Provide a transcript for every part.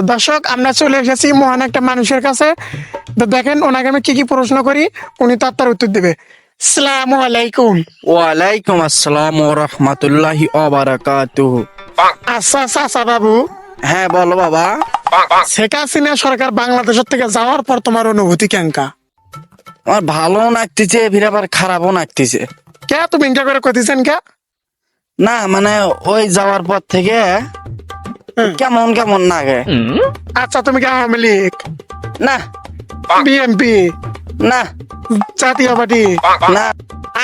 তো দর্শক আমরা চলে এসেছি মহান একটা মানুষের কাছে। তো দেখেন ওনাকে আমি কি কি প্রশ্ন করি উনি তো তার উত্তর দেবে। সালামু আলাইকুম। ওয়ালাইকুম আসসালাম ও রহমতুল্লাহি অবারাকাতুহ আচ্ছা চাচা বাবু। হ্যাঁ বলো বাবা। শেখ হাসিনা সরকার বাংলাদেশের থেকে যাওয়ার পর তোমার অনুভূতি কেঙ্কা আমার ভালো লাগতেছে ফির আবার খারাপও লাগতেছে। কে তুমি ইনকা করে কইতেছেন কে? না মানে ওই যাওয়ার পর থেকে কেমন কেমন লাগে? আচ্ছা তুমি কি আওয়ামী লীগ? না। বিএনপি? না। জাতীয় পার্টি? না।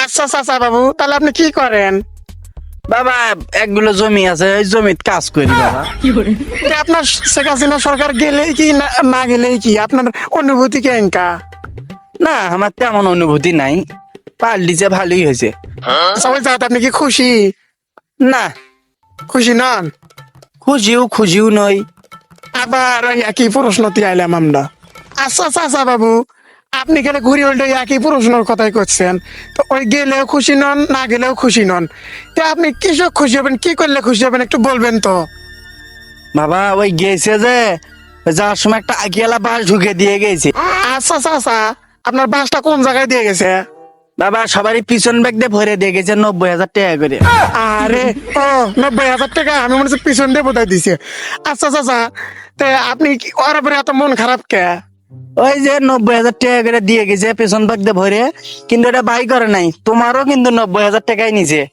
আচ্ছা চাচা বাবু তাহলে আপনি কি করেন? বাবা একগুলো জমি আছে ওই জমিত কাজ করি বাবা। আপনার শেখ হাসিনা সরকার গেলেই কি না- না গেলেই কি? আপনার অনুভূতি কেঙ্কা না আমার তেমন অনুভূতি নাই। পাল্টিছে ভালোই হয়েছে। সবাই যাতে আপনি কি খুশি? না। খুশি নন? খুশিও খুশিও নই। আবার ওই একই প্রশ্ন আইলাম আমরা। আচ্ছা চাচা বাবু আপনি গেলে ঘুরি উল্টে একই প্রশ্নের কথাই করছেন? তো ওই গেলেও খুশি নন না গেলেও খুশি নন। তো আপনি কিসব খুশি হবেন কি করলে খুশি হবেন একটু বলবেন তো? বাবা ওই গেছে যে যাওয়ার সময় একটা আগিয়ালা বাস ঢুকে দিয়ে গেছে। আচ্ছা চাচা আপনার বাসটা কোন জায়গায় দিয়ে গেছে? বাবা সবারই পিছন ব্যাগ দিয়ে ভরে দিয়ে গেছে নব্বই হাজার টাকা করে। আরে ও নব্বই হাজার টাকা? আমি মনে হচ্ছে পিছন দিয়ে বোধহয় দিছে। আচ্ছা চাচা তে আপনি কি- ওর উপরে এত মন খারাপ কে? ওই যে নব্বই হাজার টাকা করে দিয়ে গেছে পেছন ব্যাগ দিয়ে ভরে কিন্তু এটা বাই করে নাই। তোমারও কিন্তু নব্বই হাজার টাকাই নিছে।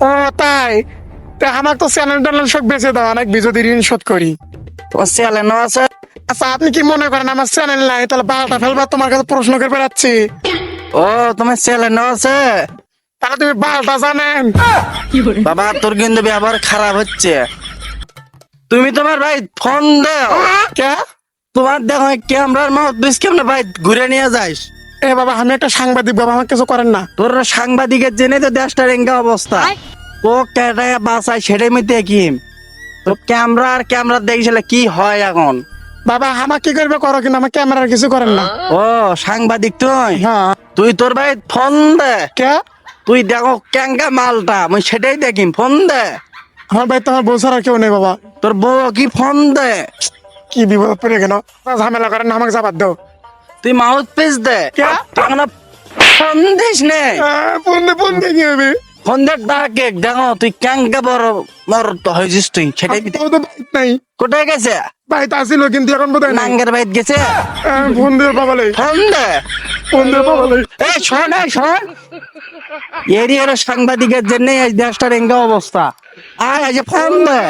ও তাই? তা আমার তো চ্যানেল ট্যানেল সব বেঁচে দাও অনেক বিজুদি ঋণ শোধ করি। তোমার চ্যালেঞ্জও আছে? আচ্ছা আপনি কি মনে করেন আমার চ্যানেল নাই? তাহলে বারোটা ফেলবা তোমার কাছে প্রশ্ন করে বেড়াচ্ছি। ও তোমার চ্যালেঞ্জও আছে তাহলে তুমি বারোটা জানেন। বাবা তোর কিন্তু ব্যবহার খারাপ হচ্ছে। তুমি তোমার ভাই ফোন দাও। কে? তোমার দেখো ক্যামেরার মাউথ পিস কেমনে ভাই ঘুরে নিয়ে যাইস এ বাবা আমি একটা সাংবাদিক বাবা আমার কিছু করেন না। তোর সাংবাদিকের জেনে তো দেশটার এঙ্গা অবস্থা। ও কেটায় বাঁচায় সেটাই আমি দেখি তো ক্যামেরা আর ক্যামেরা দেখছিলে কি হয় এখন? বাবা আমার কি করবে করো কিন্তু আমার ক্যামেরার কিছু করেন না। ও সাংবাদিক তুই? হ্যাঁ। তুই তোর ভাই ফোন দে। কে তুই দেখো ক্যাঙ্গা মালটা আমি সেটাই দেখি ফোন দে। আমার ভাই তোমার বউ ছাড়া কেউ নেই বাবা। তোর বউ কি ফোন দে। কি বিপদ পড়ে গেল? ঝামেলা করেন আমাকে যাবার দাও। তুই মাউথ পিস দে। কে? তুই এখনও ফোন দিস নে। ফোন দিয়ে ফোন দিয়ে কি হবে? ফোন দে ডাকে দেখো তুই ক্যাঙ্গা বড় বড় তো হয়েছিস তুই সেটাই তো নাই। কোথায় গেছে? বাইক আসিল কিন্তু এখন বোধ হয় নাঙ্গের বাইত গেছে? ফোন দিয়ে বাবালে। ফোন দে। এরিয়ার সাংবাদিকের জন্য এই দেশটার এঙ্গা অবস্থা। আয় আজ ফোন দে।